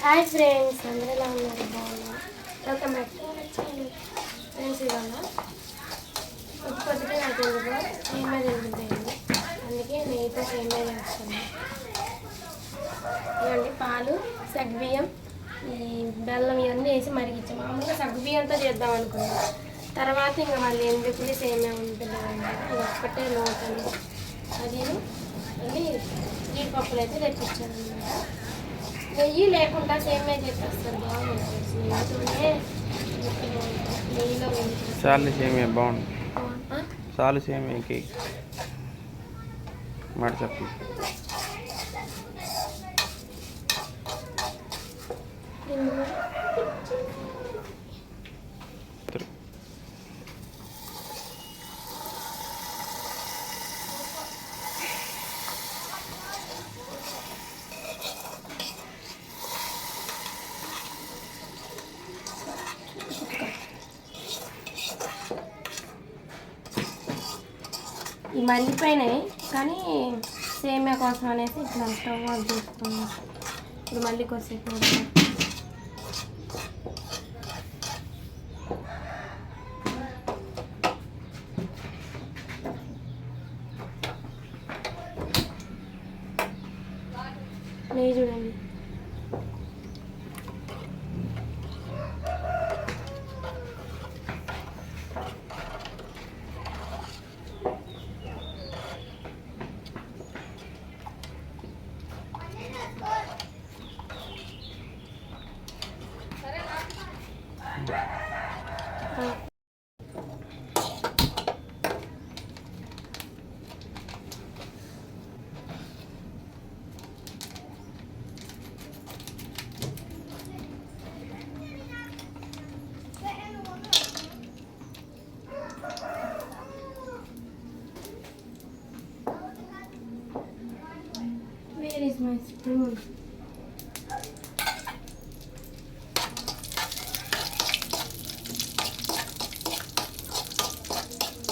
Hi friends అందరూ ఎలా ఉన్నారు? బాగున్నా ఒక బ్యాక్ ఫ్రెండ్స్ ఇవాళ కొద్ది కొద్దిగా నాకు ఎందుకో సేమే తింటుంది అందుకే నెయ్యితో సేమే చేస్తాను ఇవ్వండి పాలు సగ్గుబియ్యం ఈ బెల్లం ఇవన్నీ వేసి మరిగించాం. మామూలుగా సగ్బియ్యంతో చేద్దాం అనుకున్నాం తర్వాత ఇంకా వాళ్ళు ఎందుకు సేమే ఉంటుంది అది ఒక్కటే లోటని అది మళ్ళీ జీడిపప్పులు అయితే తెప్పించాను అనమాట నెయ్యి లేకుండా సేమే చెప్పేస్తారు బాగుంటుంది నెయ్యితోనే నెయ్యిలో వేయించేస్తారు. చాలు సేమియా బాగుంది ఆ? చాలు సేమియాకి మాట చెప్పు ఎందుకు? ఈ మండిపోయినాయి కానీ సేమియా కోసం అనేసి ఇట్లా స్టవ్ ఆన్ చేసుకున్నాం ఇప్పుడు మళ్ళీ కొద్దిసేపు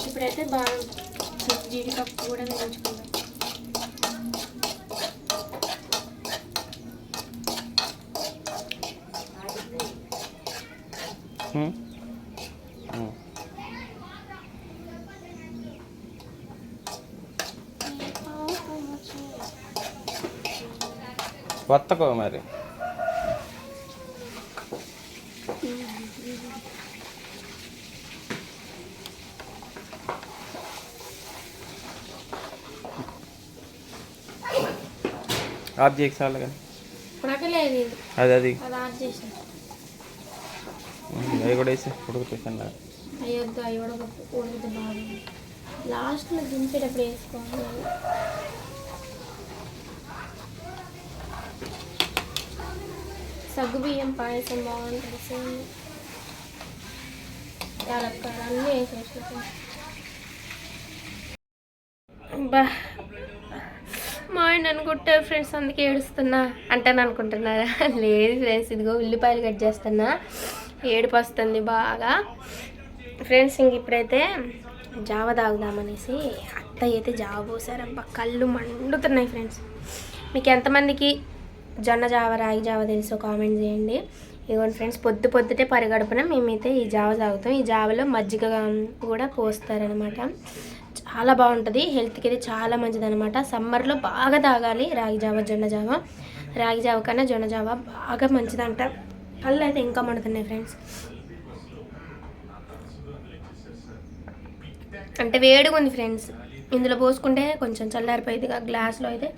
ఇప్పుడైతే బాగా జీడిపప్పు కూడా వేయించుకుందాం ఉం? వత్తకో మరి. ఆఫ్ చేయక చాలు కానీ అది అది. అవి కూడా వేసి ఉడుకుతాయి అయ్యొద్దు అవి ఉడక ఉడికితే బాగుంది లాస్ట్లో దించేటప్పుడు వేసుకోవాలి సగ్గుబియ్యం పాయసం బాగుంటుంది. సేమ్ యాలక్కాయలు అన్నీ వేసేసుకుంటాం. బా. మా ఆయన అనుకుంటారు ఫ్రెండ్స్ అందుకే ఏడుస్తున్నా. అంటాను అనుకుంటున్నారా? లేదు ఫ్రెండ్స్ ఇదిగో ఉల్లిపాయలు కట్ చేస్తున్నా. ఏడుపు వస్తుంది బాగా. ఫ్రెండ్స్ ఇంక ఇప్పుడైతే జావ తాగుదామనేసి అత్తయ్య అయితే జావ పోసారబ్బా. కళ్ళు మండుతున్నాయి ఫ్రెండ్స్. మీకు ఎంతమందికి జొన్న జావ రాగి జావ తెలుసు కామెంట్ చేయండి. ఇదిగోండి ఫ్రెండ్స్ పొద్దు పొద్దుటే పరిగడుపున మేమైతే ఈ జావ తాగుతాం ఈ జావలో మజ్జిగ కూడా పోస్తారనమాట. చాలా బాగుంటుంది. హెల్త్కి అయితే చాలా మంచిది అనమాట సమ్మర్లో బాగా తాగాలి రాగి జావ జొన్న జావ. రాగి జావ కన్నా జొన్న జావ బాగా మంచిదంట. కళ్ళు అయితే ఇంకా మండుతున్నాయి ఫ్రెండ్స్ అంటే వేడిగా ఉంది ఫ్రెండ్స్ ఇందులో పోసుకుంటే కొంచెం చల్లారిపోయింది ఆ గ్లాస్లో అయితే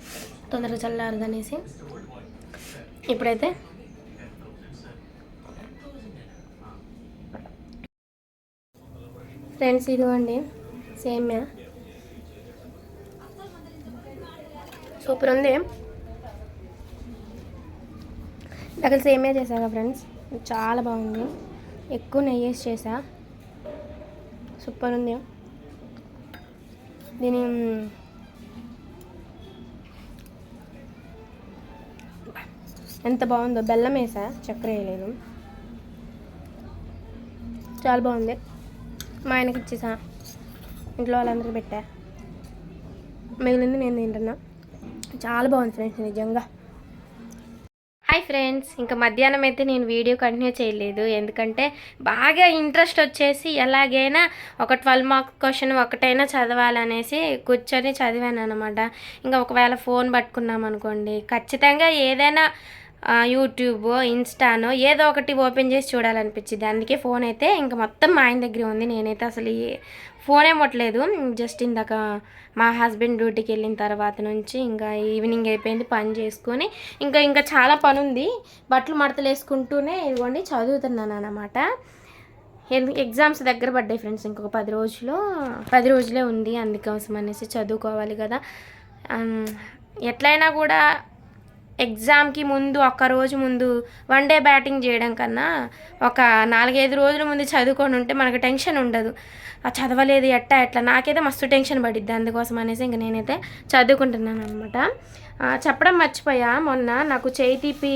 తొందరగా చల్లారదనేసి. ఇప్పుడైతే? ఫ్రెండ్స్ ఇదిగోండి సేమ్యా. సూపర్ ఉంది దగ్గర సేమ్యా చేశాగా ఫ్రెండ్స్. చాలా బాగుంది. ఎక్కువ నెయ్యి వేసి చేసా సూపర్ ఉంది దీని ఎంత బాగుందో బెల్లం వేసా చక్కెర వేయలేదు. చాలా బాగుంది. మా ఆయనకి ఇచ్చేసా. ఇంట్లో వాళ్ళందరికీ పెట్టా. మిగిలింది నేను తింటున్నా. చాలా బాగుంది ఫ్రెండ్స్ నిజంగా. హాయ్ ఫ్రెండ్స్ ఇంకా మధ్యాహ్నం అయితే నేను వీడియో కంటిన్యూ చేయలేదు. ఎందుకంటే బాగా ఇంట్రెస్ట్ వచ్చేసి ఎలాగైనా ఒక ట్వెల్వ్ మార్క్ క్వశ్చన్ ఒకటైనా చదవాలనేసి కూర్చొని చదివాను అనమాట ఇంకా ఒకవేళ ఫోన్ పట్టుకున్నాం అనుకోండి ఖచ్చితంగా ఏదైనా యూట్యూబ్ ఇన్స్టానో ఏదో ఒకటి ఓపెన్ చేసి చూడాలనిపించింది. అందుకే ఫోన్ అయితే ఇంకా మొత్తం మా ఆయన దగ్గర ఉంది. నేనైతే అసలు ఫోన్ ఏమొట్టలేదు జస్ట్ ఇందాక మా హస్బెండ్ డ్యూటీకి వెళ్ళిన తర్వాత నుంచి ఇంకా ఈవినింగ్ అయిపోయింది పని చేసుకొని. ఇంకా ఇంకా చాలా పని ఉంది బట్టలు మడతలు వేసుకుంటూనే ఇదిగోండి చదువుతున్నాను అనమాట ఎగ్జామ్స్ దగ్గర పడ్డాయి ఫ్రెండ్స్ ఇంకొక పది రోజులు. పది రోజులే ఉంది అందుకోసం అనేసి చదువుకోవాలి కదా. ఎట్లయినా కూడా ఎగ్జామ్కి ముందు ఒక్క రోజు ముందు వన్ డే బ్యాటింగ్ చేయడం కన్నా ఒక నాలుగైదు రోజుల ముందు చదువుకొని ఉంటే మనకు టెన్షన్ ఉండదు. ఆ చదవలేదు ఎట్టా ఎట్లా? నాకైతే మస్తు టెన్షన్ పడిద్ది. అందుకోసం అనేసి ఇంక నేనైతే చదువుకుంటున్నాను అనమాట చెప్పడం మర్చిపోయా. మొన్న నాకు చేయి తీపి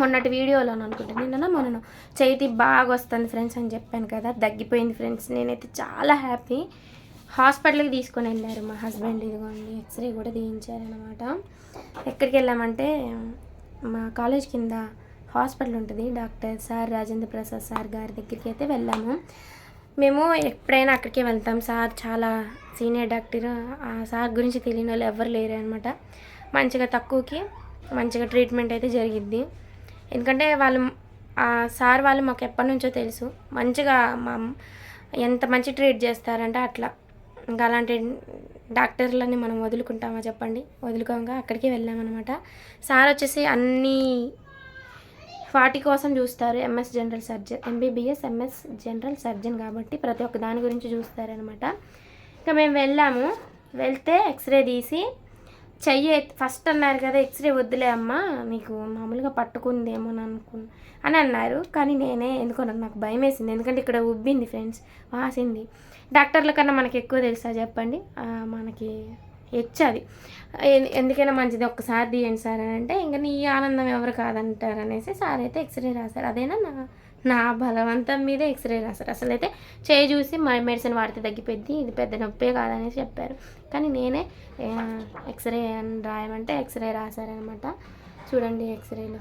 మొన్నటి వీడియోలో అనుకుంటాను నిన్న మొన్న చేతి బాగా వస్తుంది ఫ్రెండ్స్ అని చెప్పాను కదా. తగ్గిపోయింది ఫ్రెండ్స్. నేనైతే చాలా హ్యాపీ. హాస్పిటల్కి తీసుకొని వెళ్ళారు మా హస్బెండ్ ఇదిగోండి ఎక్స్రే కూడా తీయించారనమాట ఎక్కడికి వెళ్ళామంటే మా కాలేజ్ కింద హాస్పిటల్ ఉంటుంది. Doctor sir Rajendra Prasad sir గారి దగ్గరికి అయితే వెళ్ళాము. మేము ఎప్పుడైనా అక్కడికే వెళ్తాం. సార్ చాలా సీనియర్ డాక్టర్. ఆ సార్ గురించి తెలియని వాళ్ళు ఎవరు లేరు అనమాట మంచిగా తక్కువకి మంచిగా ట్రీట్మెంట్ అయితే జరిగిద్ది. ఎందుకంటే వాళ్ళు ఆ సార్ వాళ్ళు మాకు ఎప్పటి నుంచో తెలుసు. మంచిగా మా ఎంత మంచి ట్రీట్ చేస్తారంటే అట్లా. ఇంకా అలాంటి డాక్టర్లని మనం వదులుకుంటామా చెప్పండి? వదులుకోగా అక్కడికే వెళ్ళామన్నమాట. సార్ వచ్చేసి అన్ని వాటి కోసం చూస్తారు. MS general surgeon MBBS MS general surgeon కాబట్టి ప్రతి ఒక్క దాని గురించి చూస్తారనమాట ఇంకా మేము వెళ్ళాము. వెళ్తే ఎక్స్రే తీసి చెయ్యి ఫస్ట్ అన్నారు కదా ఎక్స్రే వద్దులే అమ్మా నీకు మామూలుగా పట్టుకుందేమో అని అనుకున్నా. అని అన్నారు కానీ నేనే ఎందుకో నాకు భయం వేసింది. ఎందుకంటే ఇక్కడ ఉబ్బింది ఫ్రెండ్స్ వాసింది. డాక్టర్ల కన్నా మనకి ఎక్కువ తెలుసా చెప్పండి? మనకి హెచ్చది ఎందుకైనా మంచిది ఒక్కసారి తీయండి సార్ అని అంటే ఇంకా నీ ఆనందం ఎవరు కాదంటారు అనేసి సార్ అయితే ఎక్స్రే రాశారు. అదేనా నా నా బలవంతం మీద ఎక్స్రే రాశారు. అసలు అయితే చేయి చూసి మెడిసిన్ వాడితే తగ్గిపోయింది ఇది పెద్ద నొప్పే కాదనేసి చెప్పారు. కానీ నేనే ఎక్స్రే అని రాయమంటే ఎక్స్రే రాశారనమాట. చూడండి ఎక్స్రేలో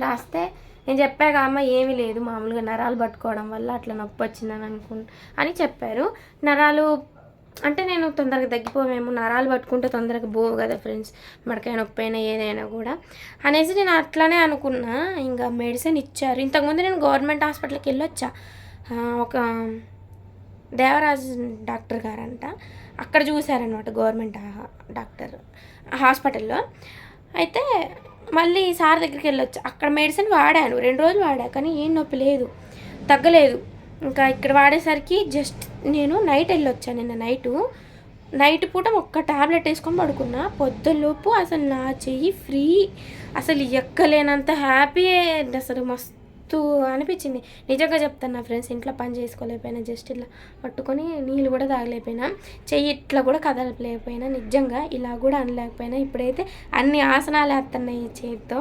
రాస్తే నేను చెప్పాక అమ్మ ఏమీ లేదు. మామూలుగా నరాలు పట్టుకోవడం వల్ల అట్లా నొప్పి వచ్చిందని అనుకు అని చెప్పారు. నరాలు అంటే నేను తొందరగా తగ్గిపోవేమో నరాలు పట్టుకుంటే తొందరగా పోవు కదా ఫ్రెండ్స్. మడకాయ నొప్పి అయినా ఏదైనా కూడా. అనేసి నేను అట్లానే అనుకున్నా. ఇంకా మెడిసిన్ ఇచ్చారు. ఇంతకుముందు నేను గవర్నమెంట్ హాస్పిటల్కి వెళ్ళొచ్చా? ఒక దేవరాజ్ డాక్టర్ గారంట. అక్కడ చూశారనమాట గవర్నమెంట్ డాక్టర్ హాస్పిటల్లో. అయితే మళ్ళీ సార్ దగ్గరికి వెళ్ళొచ్చు? అక్కడ మెడిసిన్ వాడాను. రెండు రోజులు వాడా కానీ ఏం నొప్పి లేదు. తగ్గలేదు. ఇంకా ఇక్కడ వాడేసరికి జస్ట్ నేను నైట్ వెళ్ళొచ్చాను నిన్న నైటు నైట్ పూట ఒక్క టాబ్లెట్ వేసుకొని పడుకున్నా. పొద్దులోపు అసలు నా చెయ్యి ఫ్రీ అసలు ఎక్కలేనంత హ్యాపీ అసలు మస్తు అనిపించింది. నిజంగా చెప్తాను నా ఫ్రెండ్స్ ఇంట్లో పని చేసుకోలేకపోయినా జస్ట్ ఇలా పట్టుకొని నీళ్ళు కూడా తాగలేకపోయినా చెయ్యి ఇట్లా కూడా కదలలేకపోయినా నిజంగా ఇలా కూడా అనలేకపోయినా ఇప్పుడైతే అన్ని ఆసనాలు వేస్తున్నాయి చేతితో.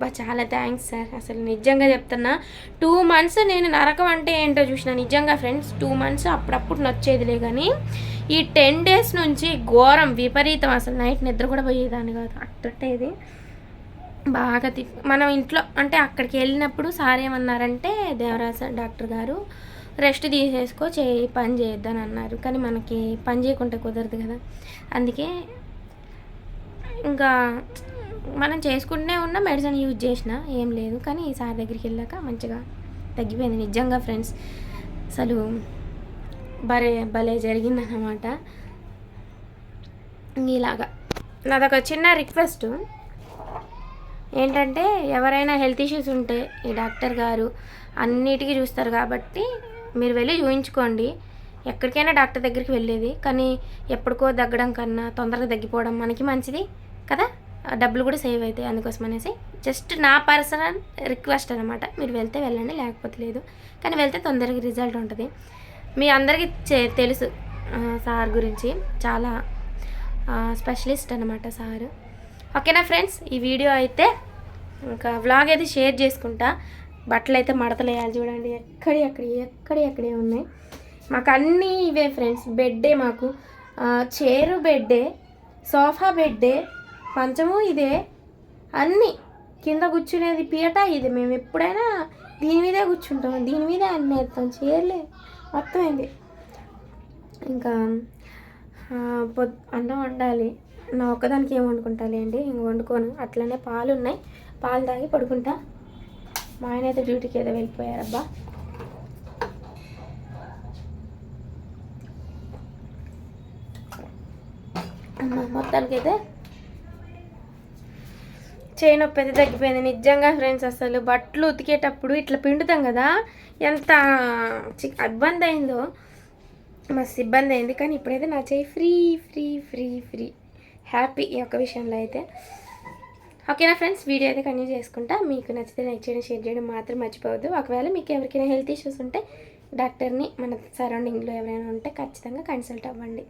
బా చాలా థ్యాంక్స్ సార్ అసలు నిజంగా చెప్తున్నా టూ మంత్స్ నేను నరకం అంటే ఏంటో చూసిన నిజంగా ఫ్రెండ్స్ టూ మంత్స్ అప్పుడప్పుడు నచ్చేదిలే కానీ ఈ టెన్ డేస్ నుంచి ఘోరం విపరీతం అసలు నైట్ నిద్ర కూడా పోయేదాన్ని కాదు. అట్టేది బాగా తి మనం ఇంట్లో అంటే అక్కడికి వెళ్ళినప్పుడు సార్ ఏమన్నారంటే దేవరాజ డాక్టర్ గారు రెస్ట్ తీసేసుకో చేయి పని చేయొద్దని అన్నారు. కానీ మనకి పని చేయకుంటే కుదరదు కదా. అందుకే ఇంకా మనం చేసుకుంటూనే ఉన్న మెడిసిన్ యూజ్ చేసిన ఏం లేదు. కానీ ఈ సార్ దగ్గరికి వెళ్ళాక మంచిగా తగ్గిపోయింది. నిజంగా ఫ్రెండ్స్ అసలు భలే భలే జరిగిందన్నమాట. ఇలాగా. నాదొక చిన్న రిక్వెస్ట్. ఏంటంటే ఎవరైనా హెల్త్ ఇష్యూస్ ఉంటే ఈ డాక్టర్ గారు అన్నిటికీ చూస్తారు కాబట్టి మీరు వెళ్ళి చూయించుకోండి. ఎక్కడికైనా డాక్టర్ దగ్గరికి వెళ్ళేది. కానీ ఎప్పటికో తగ్గడం కన్నా తొందరగా తగ్గిపోవడం మనకి మంచిది కదా? డబ్బులు కూడా సేవ్ అవుతాయి అందుకోసం అనేసి జస్ట్ నా పర్సనల్ రిక్వెస్ట్ అనమాట మీరు వెళ్తే వెళ్ళండి లేకపోతే లేదు. కానీ వెళ్తే తొందరగా రిజల్ట్ ఉంటుంది. మీ అందరికీ చే- తెలుసు. సార్ గురించి చాలా స్పెషలిస్ట్ అనమాట సారు. ఓకేనా ఫ్రెండ్స్? ఈ వీడియో అయితే ఇంకా వ్లాగ్ అయితే షేర్ చేసుకుంటా. బట్టలు అయితే మడతలేయాలి చూడండి. ఎక్కడి అక్కడ ఎక్కడి అక్కడే ఉన్నాయి. మాకు అన్నీ ఇవే ఫ్రెండ్స్. బెడ్డే మాకు. చేరు చైరు బెడ్డే సోఫా బెడ్డే పంచము ఇదే. అన్నీ. కింద కూర్చునేది పీట ఇది. మేము ఎప్పుడైనా దీని మీదే కూర్చుంటాం దీని మీదే అన్నీ వేస్తాం. చీరలే. మొత్తం ఇది. ఇంకా పొద్దు అన్నం వండాలి. నా ఒక్కదానికి ఏం వండుకుంటాలి అండి? ఇంక వండుకోను. అట్లనే పాలు ఉన్నాయి పాలు తాగి పడుకుంటా. మా ఆయన అయితే డ్యూటీకి ఏదో వెళ్ళిపోయారబ్బా. అమ్మ చేయి నొప్పి అయితే తగ్గిపోయింది. నిజంగా ఫ్రెండ్స్ అసలు బట్టలు ఉతికేటప్పుడు ఇట్లా పిండుతాం కదా ఎంత చి- ఇబ్బంది అయిందో. మస్తు ఇబ్బంది అయింది. కానీ ఇప్పుడైతే నా చేయి free free free free. Happy ఈ ఒక్క విషయంలో అయితే. ఓకేనా ఫ్రెండ్స్? వీడియో అయితే కంటిన్యూ చేసుకుంటా. మీకు నచ్చితే లైక్ చేయడం షేర్ చేయడం. మాత్రం మర్చిపోవద్దు. ఒకవేళ మీకు ఎవరికైనా హెల్త్ ఇష్యూస్ ఉంటే డాక్టర్ని మన సరౌండింగ్లో ఎవరైనా ఉంటే ఖచ్చితంగా కన్సల్ట్ అవ్వండి.